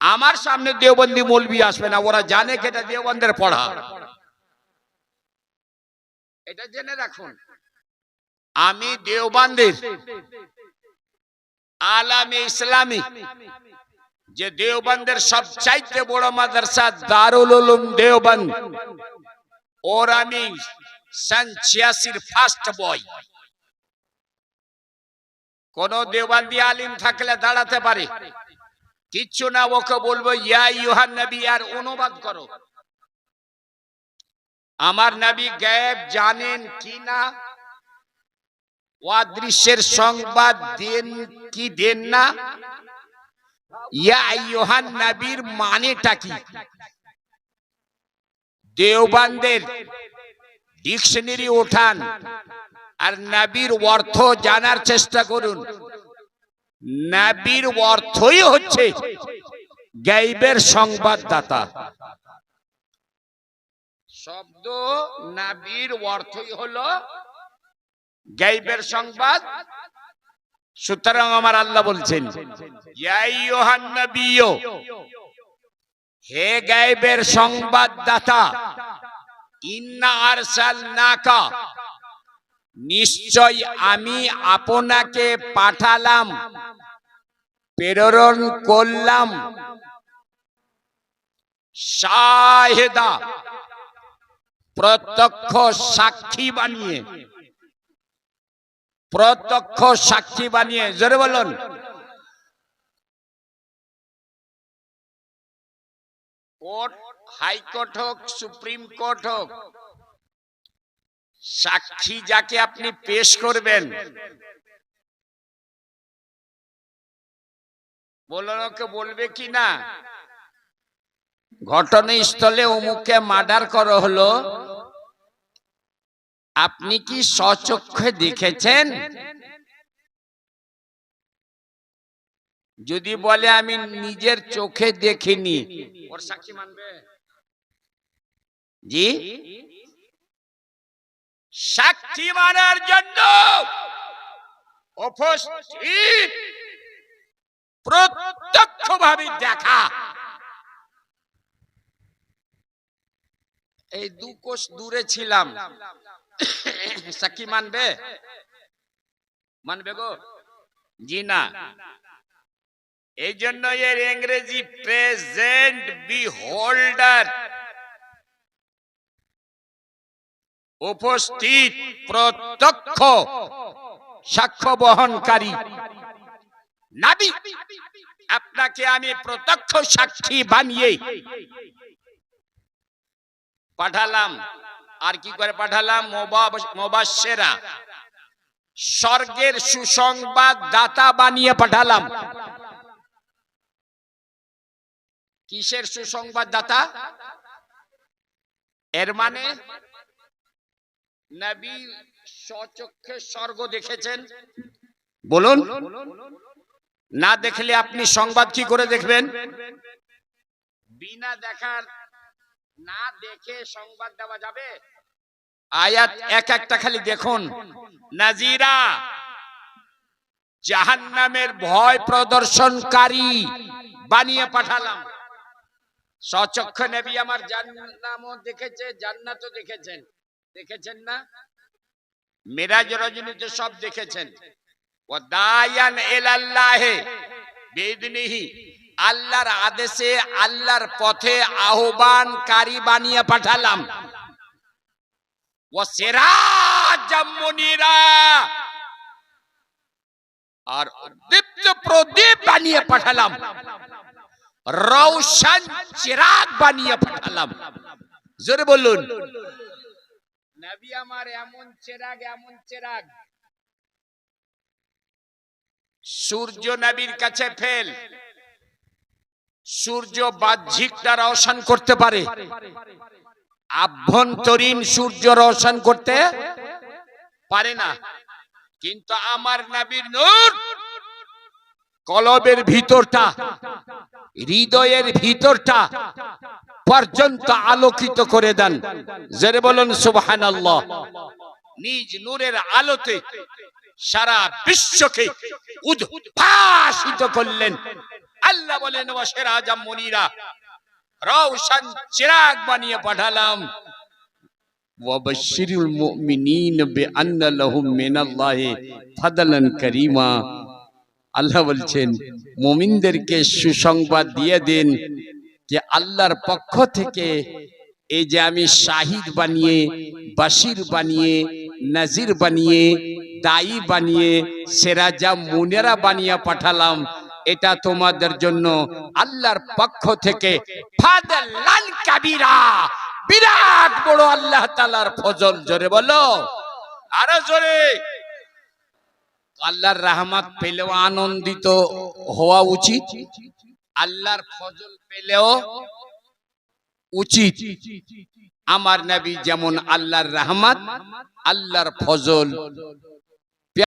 আমার সামনে দেওবন্দি মৌলবি আসবে না, ওরা জানে এটা দেওবন্দের পড়া। এটা জেনে রাখুন, আমি দেওবন্দের আলামে ইসলামী, যে দেওবন্দের সবচাইতে বড় মাদ্রাসা দারুল উলুম দেওবন্দ, ওর আমি সন ছিয়াশির ফার্স্ট বয় কোন দেওবান্দি আলিম থাকলে দাঁড়াতে পারে। কিচ্ছু না, ওকে বলব, ইয়া ইউহান নবী, আর অনুবাদ করো। আমার নবী গায়েব জানেন কি না? অদৃশ্যের সংবাদ দেন কি দেন না? ইয়া ইউহান নবীর মানেটা কি? দেওবানদের ডিকশনারি ওঠান আর নাবির অর্থ জানার চেষ্টা করুন। নাবির অর্থই হচ্ছে গাইবের সংবাদদাতা। শব্দ নাবির অর্থই হলো গাইবের সংবাদ। সুতরাং আমার আল্লাহ বলছেন হে গাইবের সংবাদদাতা, ইন্না আরসালনাকা নিশ্চয় আমি আপনাকে পাঠালাম, প্রেরণ করলাম। শাহেদা, প্রত্যক্ষ সাক্ষী বানিয়ে, প্রত্যক্ষ সাক্ষী বানিয়ে, জোরে বলুন। কোর্ট, হাইকোর্ট হোক, সুপ্রিম কোর্ট হোক সাক্ষী যাকে আপনি পেশ করবেন। বলকে বলবে কি না? ঘটনাস্থলে অমুককে মার্ডার করা হলো। আপনি কি সচক্ষে দেখেছেন? যদি বলে আমি নিজের চোখে দেখিনি। ওর সাক্ষী মানবে। জি? সাক্ষী মানার জন্য উপস্থিত। প্রত্যক্ষভাবে দেখা। এই দু কোষ দূরে ছিলাম। সাক্ষী মানবে? মানবে গো? জি না। এই জন্য এর ইংরেজি প্রেজেন্ট বি হোল্ডার উপস্থিত প্রত্যক্ষ সাক্ষ্য বহনকারী নাবি। আপনাকে আমি প্রত্যক্ষ সাক্ষী বানিয়ে পাঠালাম। আর কি করে পাঠালাম? মোবাসেরা স্বর্গের সুসংবাদ দাতা বানিয়ে পাঠালাম। কিসের সুসংবাদ দাতা? এর মানে নবী সচক্ষে স্বর্গ দেখেছেন। বলুন। না দেখলে আপনি সংবাদ কি করে দেখবেন? বিনা দেখার না দেখে সংবাদ দেওয়া যাবে? আয়াত এক একটা খালি দেখুন। নাজিরা জাহান্নামের ভয় প্রদর্শনকারী বানিয়ে পাঠালাম। সচক্ষ নবী আমার জান্নামও দেখেছে জান্নাতও দেখেছেন। দেখেছেন না? মেরাজ রজনীতে সব দেখেছেন। ও দায়ান এলাল্লাহে বেদনিহি আল্লাহর আদেশে, আল্লাহর পথে আহ্বানকারী বানিয়ে পাঠালাম। ও সেরাজমনিরা আর দীপ্ত প্রদীপ বানিয়ে পাঠালাম। রৌশন চিরাগ বানিয়ে পাঠালাম। জোরে বলুন। নবী আমার এমন চেরাগ এমন চেরাগ। সূর্য নবীর কাছে ফেল। সূর্য বাহ্যিক বাহ্যিকটা রওশন করতে পারে। আভ্যন্তরীণ সূর্য রওশন করতে পারে না। কিন্তু আমার নবীর নূর কলবের ভিতরটা। হৃদয়ের ভিতরটা পর্যন্ত আলোকিত করে দেন। জেরে বলুন সুবহান নিজ নূরের আলোতে সারা বিশ্বকে উদ্ভাসিত করলেন। আল্লাহ বলেন আজম মনিরা, রওশন চিরাগ বানিয়ে পাঠালাম। ওয়াবাশশিরুল মুমিনিন বিআন্না লাহুম মিনাল্লাহি ফাদলান কারীমা। আল্লাহ বলছেন, মুমিনদেরকে সুসংবাদ দিয়ে দিন যে আল্লাহর পক্ষ থেকে এই যে আমি শাহিদ বানিয়ে, বাশির বানিয়ে, নাজির বানিয়ে, দায়ী বানিয়ে সেরাজা মুনেরা বানিয়ে পাঠালাম, এটা তোমাদের জন্য আল্লাহর পক্ষ থেকে কাবিরা। বিরাট বড় আল্লাহ তালার ফজল, জোরে বলো। আরও জোরে। আল্লাহর রাহমাত পেলেও আনন্দিত হওয়া উচিত। আল্লাহর ফজল পেলেও উচিত। আমার নবী যেমন আল্লাহর রহমত, আল্লাহর ফজল